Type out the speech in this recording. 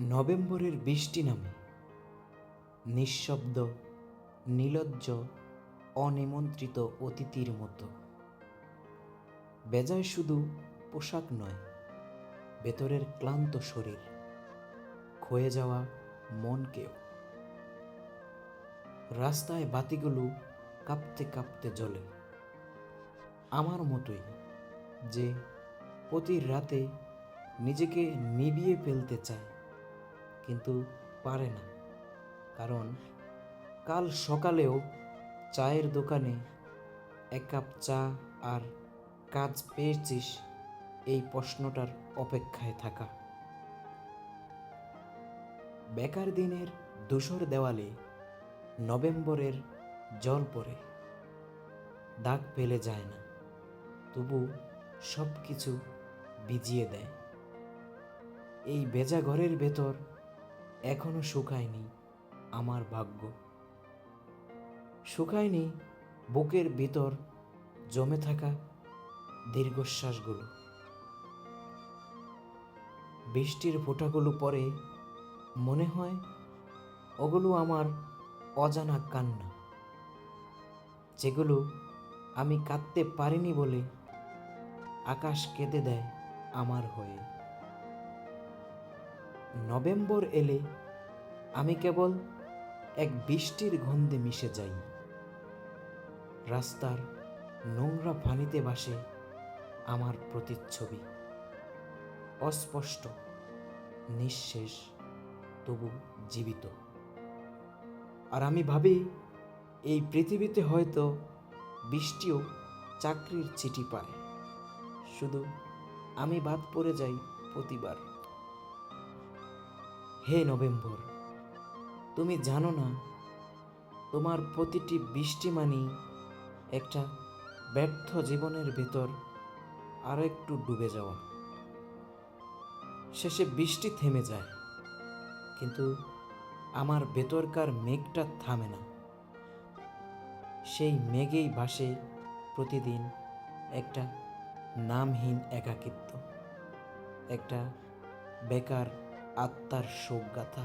নভেম্বরের বৃষ্টি নামে। নিঃশব্দ, নিলজ্জ, অনিমন্ত্রিত অতিথির মতো। বেজায় শুধু পোশাক নয়, ভেতরের ক্লান্ত শরীর, ক্ষয়ে যাওয়া মনকেও। রাস্তায় বাতিগুলো কাঁপতে কাঁপতে জ্বলে। আমার মতোই যে প্রতি রাতে নিজেকে নিভিয়ে ফেলতে চায়। কিন্তু পারে না। কারণ কাল সকালেও চায়ের দোকানে এক কাপ চা আর কাজ পেয়েছিস এই প্রশ্নটার অপেক্ষায় থাকা। বেকার দিনের ধূসর দেওয়ালে নভেম্বরের জল পড়ে। দাগ ফেলে যায় না, তবু সব কিছু ভিজিয়ে দেয়। এই ভেজা ঘরের ভেতর এখনও শুকায়নি আমার ভাগ্য। শুকায়নি বুকের ভিতর জমে থাকা দীর্ঘশ্বাসগুলো। বৃষ্টির ফোঁটাগুলো পরে মনে হয় ওগুলো আমার অজানা কান্না। যেগুলো আমি কাঁদতে পারিনি বলে আকাশ কেঁদে দেয় আমার হয়ে। নভেম্বর এলে আমি কেবল এক বৃষ্টির গন্ধে মিশে যাই। রাস্তার নোংরা পানিতে বাসে আমার প্রতিচ্ছবি। অস্পষ্ট, নিঃশেষ, তবু জীবিত। আর আমি ভাবি, এই পৃথিবীতে হয়তো বৃষ্টিও চাকরির চিঠি পায়। শুধু আমি বাদ পড়ে যাই প্রতিবার। হে নভেম্বর, তুমি জানো না, তোমার প্রতিটি বৃষ্টি মানি একটা ব্যর্থ জীবনের ভেতর আরও একটু ডুবে যাওয়া। শেষে বৃষ্টি থেমে যায়, কিন্তু আমার ভেতরকার মেঘটা থামে না। সেই মেঘেই ভাসে প্রতিদিন একটা নামহীন একাকিত্ব, একটা বেকার আত্মার শোকগাথা